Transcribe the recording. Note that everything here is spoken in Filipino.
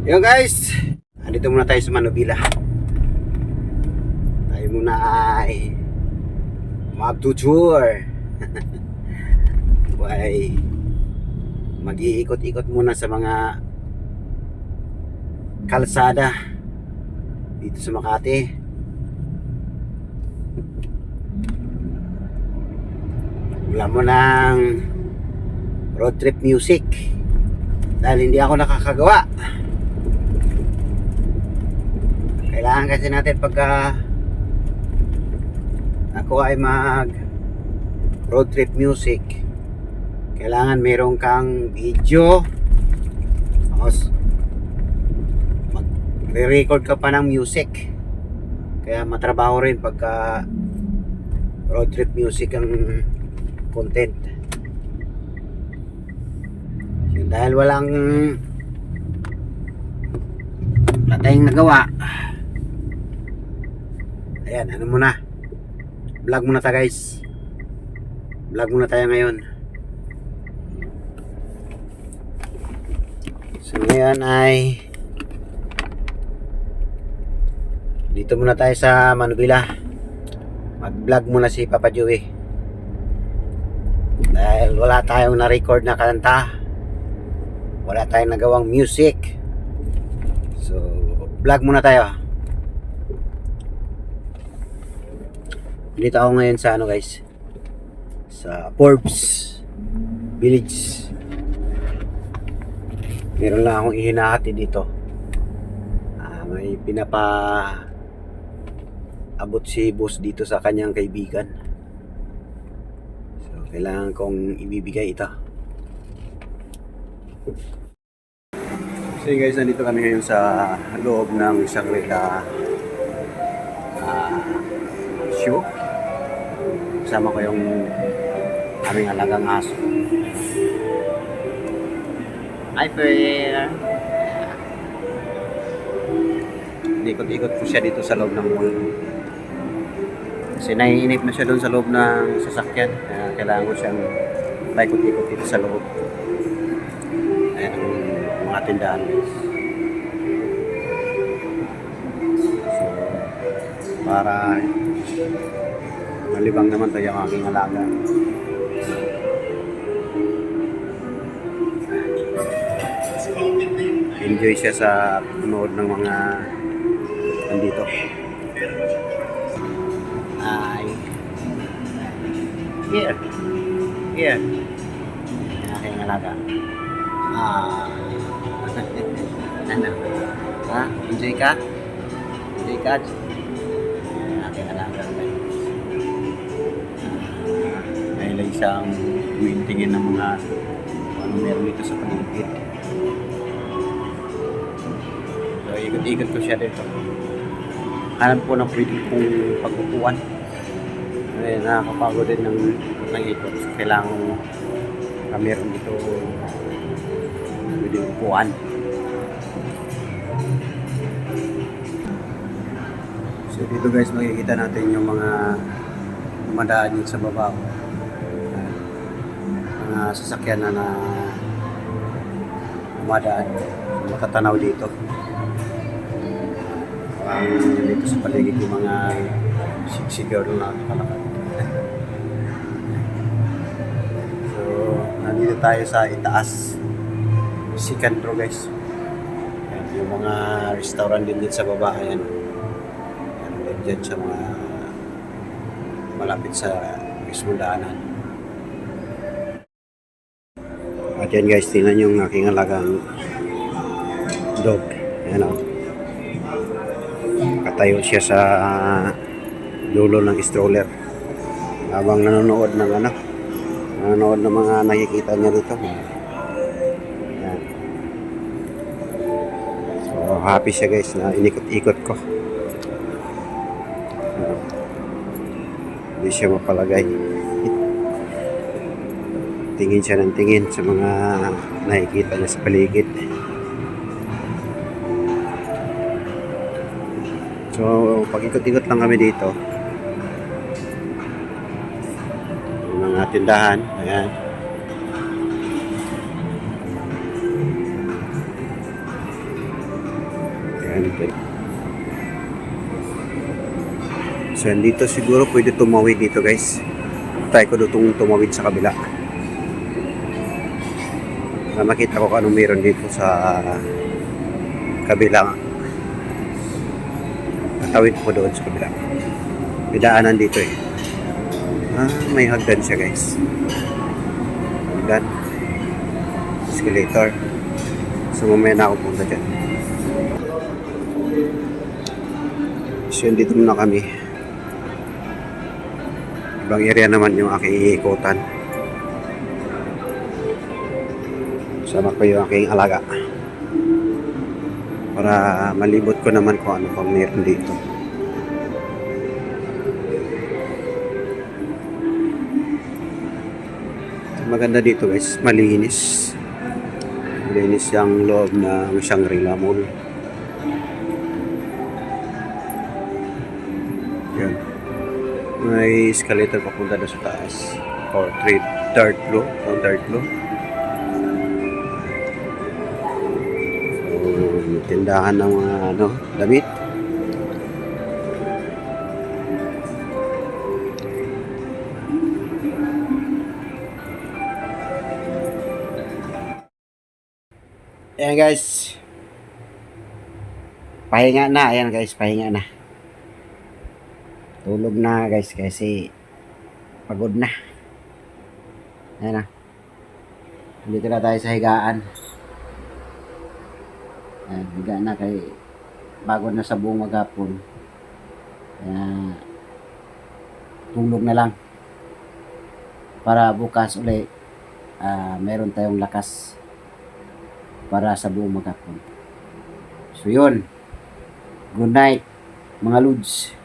Yo guys, andito muna tayo sa Manubila. Tayo muna ay mag-tour. Buhay mag-iikot-ikot muna sa mga kalsada dito sa Makati. Wala mo ng road trip music dahil hindi ako nakakagawa. Kailangan kasi natin pagka ako ay mag road trip music kailangan meron kang video. Tapos magre-record ka pa ng music. Kaya matrabaho rin pagka road trip music ang content. Yun, dahil walang wala nagawa ayan ano muna? Vlog muna tayo guys. Vlog muna tayo ngayon. So ngayon ay dito muna tayo sa Manubila. Mag vlog muna si Papa Joey. Dahil wala tayong na-record na kanta. Wala tayong nagawang music. So vlog muna tayo dito ako ngayon sa ano guys? Sa Forbes Village. Meron lang akong ihinahati dito. Ah, may pinapa abot si boss dito sa kanyang kaibigan. So kailangan kong ibibigay ito. So guys nandito kami ngayon sa loob ng Shangri-La ah, show kasama ko yung aming alagang aso Hi, Fer. Ikot-ikot po siya dito sa loob ng mall. Kasi naiinip na siya doon sa loob ng sasakyan. Kaya kailangan ko siyang paikot-ikot dito sa loob. Ayan ang mga tindahan guys. So, para malibang naman tayo ang aking alaga. enjoy siya sa panood ng mga nandito. Ay. Here. Here. Ang aking alaga. Ah. ano? Ha? Enjoy ka? Enjoy ka? Siyang tingin ng mga ano meron dito sa paligid. So, ikot-ikot ko siya dito. Hanap ko ng pwede kong pagkukuhan. Eh, nakakapagod din ng, ng ikot. So, kailangan uh, meron dito pwede upuan. So, dito guys, makikita natin yung mga dumadaan yun sa baba. Uh, mga sasakyan na na dumadaan. Matatanaw dito ang dito sa paligid yung mga siksigaw na nakakalakad. so, nandito tayo sa itaas. Sikantro guys. Ayan, yung mga restaurant din dito sa baba. Ayan. Din dyan sa mga malapit sa mismo daanan. At yan guys, tingnan yung aking alagang dog. Ayan o. Katayo siya sa dulo ng stroller. Habang nanonood ng ano, nanonood ng mga nakikita niya dito. Ayan. So, happy siya guys na inikot-ikot ko. Ayan. Hindi siya mapalagay. Tingin siya ng tingin sa mga nakikita niya sa paligid. So, pag ikot-ikot lang kami dito. Yung tindahan. Ayan. Ayun. So, dito siguro pwede tumawid dito guys. Try ko dutong tumawid sa kabila. Para makita ko kung anong meron dito sa kabila. Tatawid ko doon sa kabila. May dito eh. Ah, may hagdan siya guys. Hagdan. Escalator. So mamaya na ako punta dyan. So yun, dito muna kami. Ibang area naman yung aking iikutan. Sama ko yung aking alaga. Para malibot ko naman kung ano pang meron dito. Maganda dito guys, malinis. Malinis yung loob ng Shangri-La Mall. Yan. May escalator papunta doon sa taas. Or third, floor. Ang third floor. Tindahan ng mga ano, damit. Ayan guys. Pahinga na. Ayan guys, pahinga na. Tulog na guys kasi pagod na. Ayan na. Dito na tayo sa higaan. Ayan, higa na kay bago na sa buong maghapon. Kaya tulog na lang. Para bukas uli ah, meron tayong lakas para sa buong maghapon. So yun. Good night mga Lods.